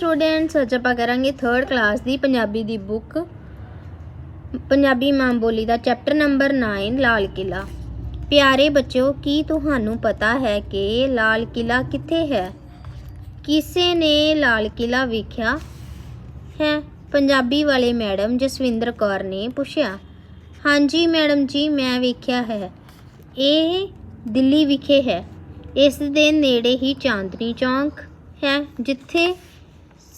Students ਅੱਜ ਆਪਾਂ ਕਰਾਂਗੇ 3rd ਕਲਾਸ ਦੀ ਪੰਜਾਬੀ ਦੀ ਬੁੱਕ ਪੰਜਾਬੀ ਮਾਂ ਬੋਲੀ ਦਾ ਚੈਪਟਰ ਨੰਬਰ 9 ਲਾਲ ਕਿਲਾ ਪਿਆਰੇ ਬੱਚਿਓ, ਕੀ ਤੁਹਾਨੂੰ ਪਤਾ ਹੈ ਕਿ ਲਾਲ ਕਿਲਾ ਕਿੱਥੇ ਹੈ? ਕਿਸੇ ਨੇ ਲਾਲ ਕਿਲਾ ਵੇਖਿਆ ਹੈ? ਪੰਜਾਬੀ ਵਾਲੇ ਮੈਡਮ ਜਸਵਿੰਦਰ ਕੌਰ ਨੇ ਪੁੱਛਿਆ। ਹਾਂਜੀ ਮੈਡਮ ਜੀ, ਮੈਂ ਵੇਖਿਆ ਹੈ। ਇਹ ਦਿੱਲੀ ਵਿਖੇ ਹੈ। ਇਸ ਦੇ ਨੇੜੇ ਹੀ ਚਾਂਦਨੀ ਚੌਂਕ ਹੈ, ਜਿੱਥੇ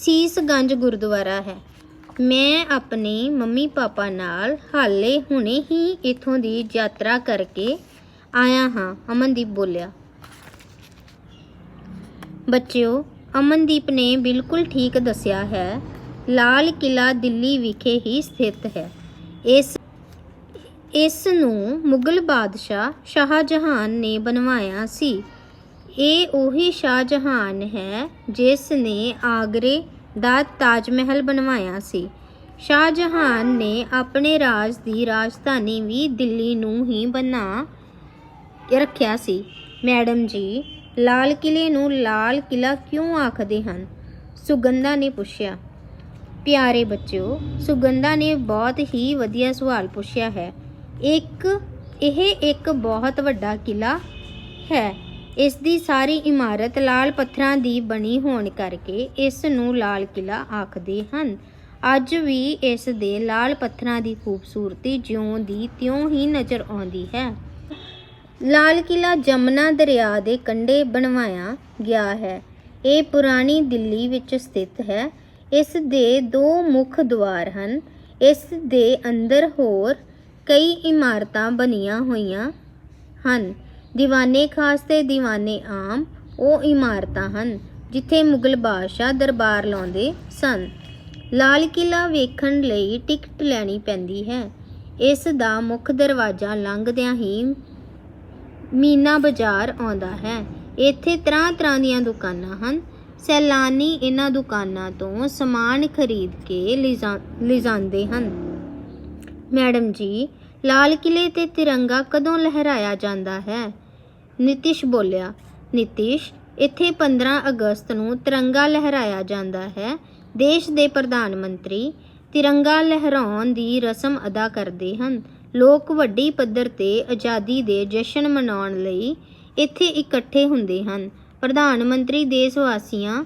ਸੀਸਗੰਜ ਗੁਰਦੁਆਰਾ ਹੈ। ਮੈਂ ਆਪਣੇ ਮੰਮੀ ਪਾਪਾ ਨਾਲ ਹਾਲੇ ਹੁਣੇ ਹੀ ਇਥੋਂ ਦੀ ਯਾਤਰਾ ਕਰਕੇ ਆਇਆ ਹਾਂ, ਅਮਨਦੀਪ ਬੋਲਿਆ। ਬੱਚਿਓ, ਅਮਨਦੀਪ ਨੇ ਬਿਲਕੁਲ ਠੀਕ ਦੱਸਿਆ ਹੈ, ਲਾਲ ਕਿਲਾ ਦਿੱਲੀ ਵਿਖੇ ਹੀ ਸਥਿਤ ਹੈ। ਇਸ ਇਸ ਨੂੰ ਮੁਗਲ ਬਾਦਸ਼ਾਹ ਸ਼ਾਹਜਹਾਨ ਨੇ ਬਣਵਾਇਆ ਸੀ। ਇਹ ਉਹੀ ਸ਼ਾਹਜਹਾਨ ਹੈ ਜਿਸ ਨੇ ਆਗਰੇ ਦਾ ਤਾਜ ਮਹਿਲ ਬਣਵਾਇਆ ਸੀ। ਸ਼ਾਹਜਹਾਨ ਨੇ ਆਪਣੇ ਰਾਜ ਦੀ ਰਾਜਧਾਨੀ ਵੀ ਦਿੱਲੀ ਨੂੰ ਹੀ ਬਣਾ ਰੱਖਿਆ ਸੀ। ਮੈਡਮ ਜੀ, ਲਾਲ ਕਿਲੇ ਨੂੰ ਲਾਲ ਕਿਲਾ ਕਿਉਂ ਆਖਦੇ ਹਨ? ਸੁਗੰਧਾ ਨੇ ਪੁੱਛਿਆ। ਪਿਆਰੇ ਬੱਚਿਓ, ਸੁਗੰਧਾ ਨੇ ਬਹੁਤ ਹੀ ਵਧੀਆ ਸਵਾਲ ਪੁੱਛਿਆ ਹੈ। ਇੱਕ, ਇਹ ਇੱਕ ਬਹੁਤ ਵੱਡਾ ਕਿਲਾ ਹੈ। ਇਸ ਦੀ ਸਾਰੀ ਇਮਾਰਤ ਲਾਲ ਪੱਥਰਾਂ ਦੀ ਬਣੀ ਹੋਣ ਕਰਕੇ ਇਸ ਨੂੰ ਲਾਲ ਕਿਲਾ ਆਖਦੇ ਹਨ। ਅੱਜ ਵੀ ਇਸ ਦੇ ਲਾਲ ਪੱਥਰਾਂ ਦੀ ਖੂਬਸੂਰਤੀ ਜਿਉਂ ਦੀ ਤਿਉਂ ਹੀ ਨਜ਼ਰ ਆਉਂਦੀ ਹੈ। ਲਾਲ ਕਿਲਾ ਜਮਨਾ ਦਰਿਆ ਦੇ ਕੰਢੇ ਬਣਵਾਇਆ ਗਿਆ ਹੈ। ਇਹ ਪੁਰਾਣੀ ਦਿੱਲੀ ਵਿੱਚ ਸਥਿਤ ਹੈ। ਇਸ ਦੇ ਦੋ ਮੁੱਖ ਦੁਆਰ ਹਨ। ਇਸ ਦੇ ਅੰਦਰ ਹੋਰ ਕਈ ਇਮਾਰਤਾਂ ਬਣੀਆਂ ਹੋਈਆਂ ਹਨ। ਦੀਵਾਨੇ ਖਾਸ ਤੇ ਦੀਵਾਨੇ ਆਮ, ਉਹ ਇਮਾਰਤਾਂ ਹਨ, ਜਿੱਥੇ ਮੁਗਲ ਬਾਦਸ਼ਾਹ ਦਰਬਾਰ ਲਾਉਂਦੇ ਸਨ। ਲਾਲ ਕਿਲਾ ਵੇਖਣ ਲਈ ਟਿਕਟ ਲੈਣੀ ਪੈਂਦੀ ਹੈ। ਇਸ ਦਾ ਮੁੱਖ ਦਰਵਾਜ਼ਾ ਲੰਘਦਿਆਂ ਹੀ ਮੀਨਾ ਬਾਜ਼ਾਰ ਆਉਂਦਾ ਹੈ। ਇੱਥੇ ਤਰ੍ਹਾਂ ਤਰ੍ਹਾਂ ਦੀਆਂ ਦੁਕਾਨਾਂ ਹਨ। ਸੈਲਾਨੀ ਇਹਨਾਂ ਦੁਕਾਨਾਂ ਤੋਂ ਸਮਾਨ ਖਰੀਦ ਕੇ ਲਿਜਾ- ਲਿਜਾਂਦੇ ਹਨ। ਮੈਡਮ ਜੀ, ਲਾਲ ਕਿਲੇ ਤੇ ਤਿਰੰਗਾ ਕਦੋਂ ਲਹਿਰਾਇਆ ਜਾਂਦਾ ਹੈ? ਨਿਤਿਸ਼ ਬੋਲਿਆ, ਨਿਤਿਸ਼, ਇੱਥੇ 15 ਅਗਸਤ ਨੂੰ ਤਿਰੰਗਾ ਲਹਿਰਾਇਆ ਜਾਂਦਾ ਹੈ। ਦੇਸ਼ ਦੇ ਪ੍ਰਧਾਨ ਮੰਤਰੀ ਤਿਰੰਗਾ ਲਹਿਰਾਉਣ ਦੀ ਰਸਮ ਅਦਾ ਕਰਦੇ ਹਨ। ਲੋਕ ਵੱਡੀ ਪੱਧਰ ਤੇ ਆਜ਼ਾਦੀ ਦੇ ਜਸ਼ਨ ਮਨਾਉਣ ਲਈ ਇੱਥੇ ਇਕੱਠੇ ਹੁੰਦੇ ਹਨ। ਪ੍ਰਧਾਨ ਮੰਤਰੀ ਦੇਸ਼ ਵਾਸੀਆਂ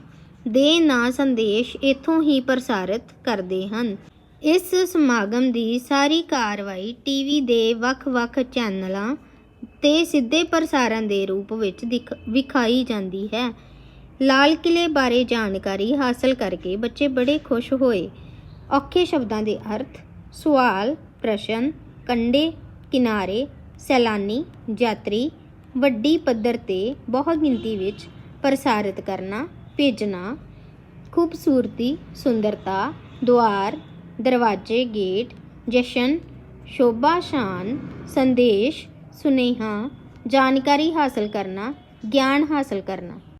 ਦੇ ਨਾਂ ਸੰਦੇਸ਼ ਇੱਥੋਂ ਹੀ ਪ੍ਰਸਾਰਿਤ ਕਰਦੇ ਹਨ। ਇਸ ਸਮਾਗਮ ਦੀ ਸਾਰੀ ਕਾਰਵਾਈ ਟੀਵੀ ਦੇ ਵੱਖ-ਵੱਖ ਚੈਨਲਾਂ ਤੇ ਸਿੱਧੇ ਪ੍ਰਸਾਰਣ ਦੇ ਰੂਪ ਵਿੱਚ ਦਿਖ- ਵਿਖਾਈ ਜਾਂਦੀ ਹੈ। ਲਾਲ ਕਿਲੇ ਬਾਰੇ ਜਾਣਕਾਰੀ ਹਾਸਲ ਕਰਕੇ ਬੱਚੇ ਬੜੇ ਖੁਸ਼ ਹੋਏ। ਔਖੇ ਸ਼ਬਦਾਂ ਦੇ ਅਰਥ, ਸਵਾਲ, ਪ੍ਰਸ਼ਨ ਕੰਡੇ ਕਿਨਾਰੇ, ਸੈਲਾਨੀ, ਯਾਤਰੀ, ਵੱਡੀ ਪੱਧਰ ਤੇ ਬਹੁਤ ਗਿਣਤੀ ਵਿੱਚ ਪ੍ਰਸਾਰਿਤ ਕਰਨਾ, ਭੇਜਣਾ, ਖੂਬਸੂਰਤੀ, ਸੁੰਦਰਤਾ, ਦੁਆਰ, ਦਰਵਾਜ਼ੇ, ਗੇਟ, ਜਸ਼ਨ, ਸ਼ੋਭਾ, ਸ਼ਾਨ, ਸੰਦੇਸ਼ ਸੁਨੇਹਾ ਜਾਣਕਾਰੀ ਹਾਸਲ ਕਰਨਾ ਗਿਆਨ ਹਾਸਲ ਕਰਨਾ।